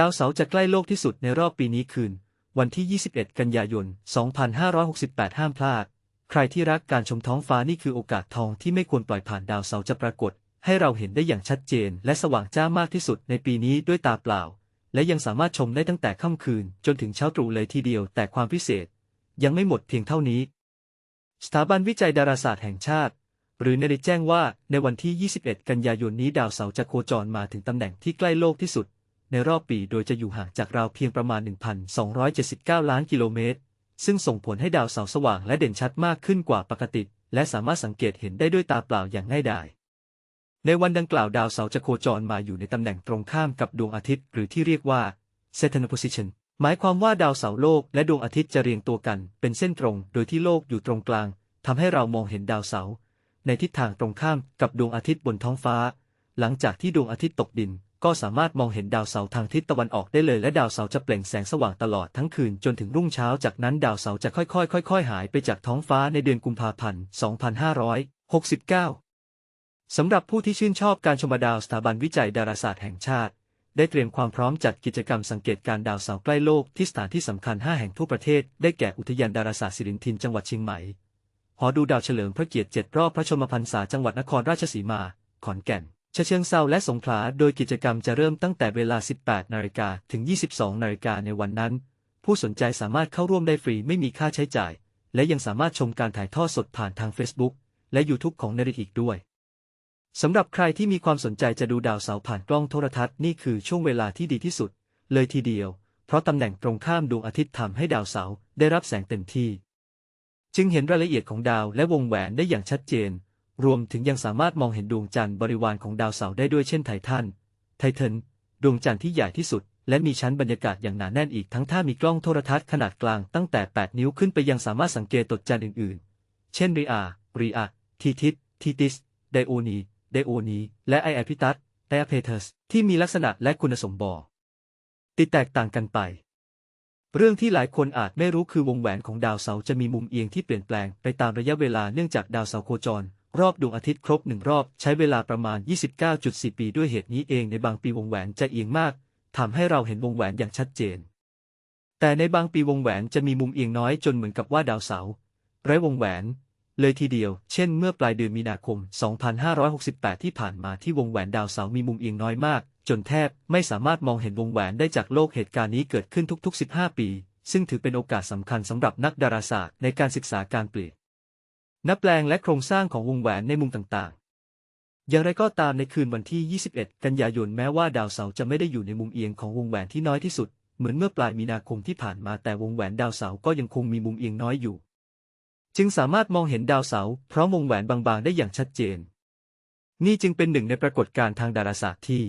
ดาวเสาร์จะใกล้โลกที่สุดในรอบปีนี้คืน วันที่ 21 กันยายน 2568 ห้ามพลาด ใครที่รักการชมท้องฟ้านี่คือโอกาสทองที่ไม่ควรปล่อยผ่านดาวเสาร์จะปรากฏ ให้เราเห็นได้อย่างชัดเจน และสว่างจ้ามากที่สุดในปีนี้ด้วยตาเปล่า และยังสามารถชมได้ตั้งแต่ค่ำคืน จนถึงเช้าตรู่เลยทีเดียว แต่ความพิเศษ ยังไม่หมดเพียงเท่านี้ สถาบันวิจัยดาราศาสตร์แห่งชาติหรือเนได้แจ้งว่าในวันที่ 21 กันยายนนี้ดาวเสาร์จะโคจรมาถึงตำแหน่งที่ใกล้โลกที่สุด ในรอบปีโดยจะอยู่ห่างจากเราเพียงประมาณ 1,279 ล้านกิโลเมตร ซึ่งส่งผลให้ดาวเสาร์สว่างและเด่นชัดมากขึ้นกว่าปกติ และสามารถสังเกตเห็นได้ด้วยตาเปล่าอย่างง่ายดาย ในวันดังกล่าวดาวเสาร์จะโคจรมาอยู่ในตำแหน่งตรงข้ามกับดวงอาทิตย์ หรือที่เรียกว่า Saturn position หมายความว่าดาวเสาร์โลกและดวงอาทิตย์จะเรียงตัวกันเป็นเส้นตรง โดยที่โลกอยู่ตรงกลางทำให้เรามองเห็นดาวเสาร์ในทิศทางตรงข้ามกับดวงอาทิตย์บนท้องฟ้า หลังจากที่ดวงอาทิตย์ตกดิน ก็สามารถมองเห็นดาวเสาร์ทางทิศตะวันออกได้เลยและดาวเสาร์จะเปล่งแสงสว่างตลอดทั้งคืนจนถึงรุ่งเช้า จากนั้นดาวเสาร์จะค่อยๆค่อยๆหายไปจากท้องฟ้าในเดือนกุมภาพันธ์ 2569 สำหรับผู้ที่ชื่นชอบการชมดาวสถาบันวิจัยดาราศาสตร์แห่งชาติ ได้เตรียมความพร้อมจัดกิจกรรมสังเกตการดาวเสาร์ใกล้โลกที่สถานที่สำคัญ 5 แห่งทั่วประเทศ ได้แก่อุทยานดาราศาสตร์สิรินทินจังหวัดเชียงใหม่ หอดูดาวเฉลิมพระเกียรติ 7 รอบพระชนมพรรษาจังหวัดนครราชสีมา ขอนแก่น ฉะเชิงเซาและสงขลาโดยกิจกรรมจะเริ่มตั้งแต่เวลา 18 นาฬิกาถึง 22 นาฬิกาในวันนั้น ผู้สนใจสามารถเข้าร่วมได้ฟรีไม่มีค่าใช้จ่าย และยังสามารถชมการถ่ายทอดสดผ่านทาง Facebook และ YouTube ของนริอีกด้วยสำหรับใครที่มีความสนใจจะดูดาวเสาร์ผ่านกล้องโทรทัศน์นี่คือช่วงเวลาที่ดีที่สุด เลยทีเดียว เพราะตำแหน่งตรงข้ามดวงอาทิตย์ทำให้ดาวเสาร์ได้รับแสงเต็มที่ จึงเห็นรายละเอียดของดาวและวงแหวนได้อย่างชัดเจน รวมถึงยังสามารถมองเห็นดวงจันทร์บริวารของดาวเสาร์ได้ด้วยเช่นไททัน ไทเทน ดวงจันทร์ที่ใหญ่ที่สุด และมีชั้นบรรยากาศอย่างหนาแน่นอีกทั้งถ้ามีกล้องโทรทัศน์ขนาดกลางตั้งแต่ 8 นิ้วขึ้นไปยังสามารถสังเกตตดจันทร์อื่น ๆ เช่นริอาริอาทีทิสทีติส ไดโอนี ไดโอนี และไอแอพิตัสไดอะเพเทสที่มีลักษณะและคุณสมบัติติดแตกต่างกันไป เรื่องที่หลายคนอาจไม่รู้คือวงแหวนของดาวเสาร์จะมีมุมเอียงที่เปลี่ยนแปลงไปตามระยะเวลาเนื่องจากดาวเสาร์โคจร รอบดวงอาทิตย์ครบหนึ่งรอบใช้เวลาประมาณ 29.4 ปีด้วยเหตุนี้เองในบางปีวงแหวนจะเอียงมากทำให้เราเห็นวงแหวนอย่างชัดเจน แต่ในบางปีวงแหวนจะมีมุมเอียงน้อยจนเหมือนกับว่าดาวเสาร์ไร้วงแหวน เลยทีเดียว เช่น เมื่อปลายเดือนมีนาคม 2568 ที่ผ่านมาที่วงแหวนดาวเสาร์มีมุมเอียงน้อยมาก จนแทบไม่สามารถมองเห็นวงแหวนได้จากโลกเหตุการณ์นี้เกิดขึ้นทุกๆ 15 ปี ซึ่งถือเป็นโอกาสสำคัญสำหรับนักดาราศาสตร์ในการศึกษาการเปลี่ยน นับแปลงและโครงสร้างของวงแหวนในมุมต่างๆ อย่างไรก็ตามในคืนวันที่ 21 กันยายนแม้ว่าดาวเสาร์จะไม่ได้อยู่ในมุมเอียงของวงแหวนที่น้อยที่สุด เหมือนเมื่อปลายมีนาคมที่ผ่านมาแต่วงแหวนดาวเสาร์ก็ยังคงมีมุมเอียงน้อยอยู่ จึงสามารถมองเห็นดาวเสาร์พร้อมวงแหวนบางๆ ได้อย่างชัดเจน นี่จึงเป็นหนึ่งในปรากฏการณ์ทางดาราศาสตร์ที่